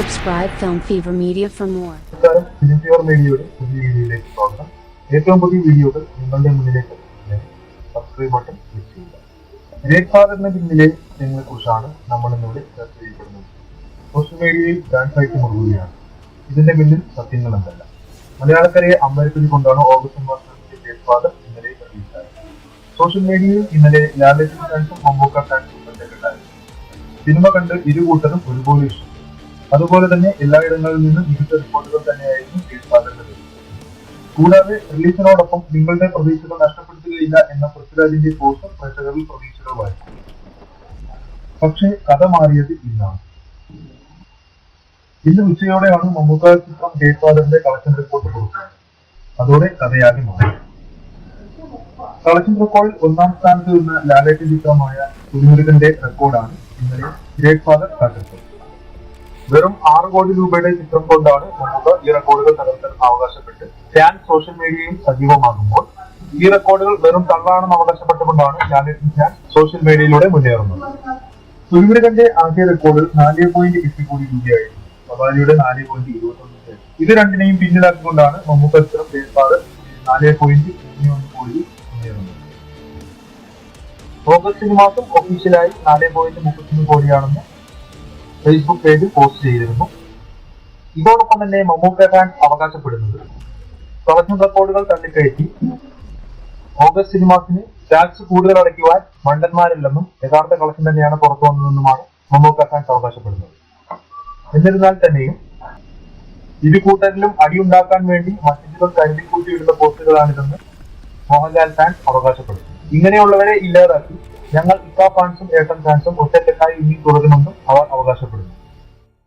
Subscribe Film Fever Media for more. നമസ്കാരം fever മീഡിയയുടെ പുതിയ വീഡിയോയിലേക്ക് സ്വാഗതം. ഏറ്റവും പുതിയ വീഡിയോകൾ നിങ്ങളുടെ മുന്നിലേക്ക് സബ്സ്ക്രൈബ് ബട്ടൺ ക്ലിക്ക് ചെയ്യുക. ഗ്രേറ്റ് ഫാദറിന് പിന്നിലെ നിങ്ങളെ കുറിച്ചാണ് നമ്മൾ ഇന്നിവിടെ ചർച്ച ചെയ്യപ്പെടുന്നത് സോഷ്യൽ മീഡിയയിൽ ഡാൻസ് ആയിട്ട് മുറുകുകയാണ് ഇതിന്റെ പിന്നിൽ സത്യങ്ങൾ എന്തല്ല മലയാളക്കരയെ അമ്പരപ്പിച്ചുകൊണ്ടാണ് ഓഗസ്റ്റ് മാസത്തിന്റെ ഗ്രേറ്റ് ഫാദർ ഇന്നലെ പ്രതീക്ഷിച്ചത് സോഷ്യൽ മീഡിയയിൽ ഇന്നലെ ലാലേജ് ഫാൻസും മമ്മൂക്ക ഫാൻസും സിനിമ കണ്ട് ഇരു കൂട്ടരും ഒരുപോലെ ഇഷ്ടം അതുപോലെ തന്നെ എല്ലായിടങ്ങളിൽ നിന്നും മികച്ച റിപ്പോർട്ടുകൾ തന്നെയായിരുന്നു പേര്. കൂടാതെ റിലീസിനോടൊപ്പം നിങ്ങളുടെ പ്രതീക്ഷകൾ നഷ്ടപ്പെടുത്തുകയില്ല എന്ന പൃഥ്വിരാജിന്റെ പോസ്റ്റർ പ്രേക്ഷകരിൽ പ്രതീക്ഷകളുമായി പക്ഷേ കഥ മാറിയത് ഇന്നാണ്. ഇന്ന് ഉച്ചയോടെയാണ് മമ്മൂക്ക ചിത്രം ഗ്രേറ്റ് ഫാദറിന്റെ കളക്ഷൻ റിപ്പോർട്ട് കൊടുക്കുന്നത് അതോടെ കഥയാകെ മാറി. കളക്ഷൻ റെക്കോർഡിൽ ഒന്നാം സ്ഥാനത്ത് നിന്ന ലാലേറ്റ് ചിത്രമായ കുരുമുരുകന്റെ റെക്കോർഡാണ് ഇന്നലെ ഗ്രേറ്റ് ഫാദർ തകർത്തത്. വെറും ആറ് കോടി രൂപയുടെ ചിത്രം കൊണ്ടാണ് നമുക്ക് ഈ റെക്കോർഡുകൾ തകർക്കാൻ അവകാശപ്പെട്ട് ഫാൻ സോഷ്യൽ മീഡിയയിൽ സജീവമാകുമ്പോൾ ഈ റെക്കോർഡുകൾ വെറും തള്ളാണെന്ന് അവകാശപ്പെട്ടുകൊണ്ടാണ് ലാലേട്ടൻ ഫാൻ സോഷ്യൽ മീഡിയയിലൂടെ മുന്നേറുന്നത്. സുരുമുരുകന്റെ ആദ്യ റെക്കോർഡ് നാല് പോയിന്റ് എട്ട് കോടി രൂപയായിരുന്നു. ഭവാനിയുടെ നാല് പോയിന്റ് ഇരുപത്തൊന്ന് ഇത് രണ്ടിനെയും പിന്നിലാക്കിക്കൊണ്ടാണ് മമ്മൂക്ക ചിത്രം പേപ്പാട് നാല് പോയിന്റ് മൂന്ന് കോടി മുന്നേറുന്നത്. ഓഗസ്റ്റ് മാസം ഒഫീഷ്യലായി നാല് പോയിന്റ് മുപ്പത്തിമൂന്ന് കോടിയാണെന്ന് ഫേസ്ബുക്ക് പേജിൽ പോസ്റ്റ് ചെയ്തിരുന്നു. ഇതോടൊപ്പം തന്നെ മമ്മൂക്ക ഖാൻ അവകാശപ്പെടുന്നത്. കളക്ഷൻ റെക്കോർഡുകൾ തള്ളിക്കയറ്റി ഓഗസ്റ്റ് സിനിമാസിന് ടാക്സ് കൂടുതൽ അടയ്ക്കുവാൻ മണ്ടന്മാരില്ലെന്നും യഥാർത്ഥ കളക്ഷൻ തന്നെയാണ് പുറത്തു വന്നതെന്നുമാണ് മമ്മൂക്ക ഖാൻ അവകാശപ്പെടുന്നത്. എന്നിരുന്നാൽ തന്നെയും ഇരു കൂട്ടരിലും അടിയുണ്ടാക്കാൻ വേണ്ടി മറ്റു ചിലർ കരുതിക്കൂട്ടിയിടുന്ന പോസ്റ്റുകളാണിതെന്ന് മോഹൻലാൽ ഫാൻസ് അവകാശപ്പെടുന്നു. ഇങ്ങനെയുള്ളവരെ ഇല്ലാതാക്കി ഞങ്ങൾ ഇസാ ഫാൻസും ഏട്ടൻ ഫാൻസും ഒറ്റക്കെട്ടായി ഇനി തുടരുമെന്നും അവർ അവകാശപ്പെടുന്നു.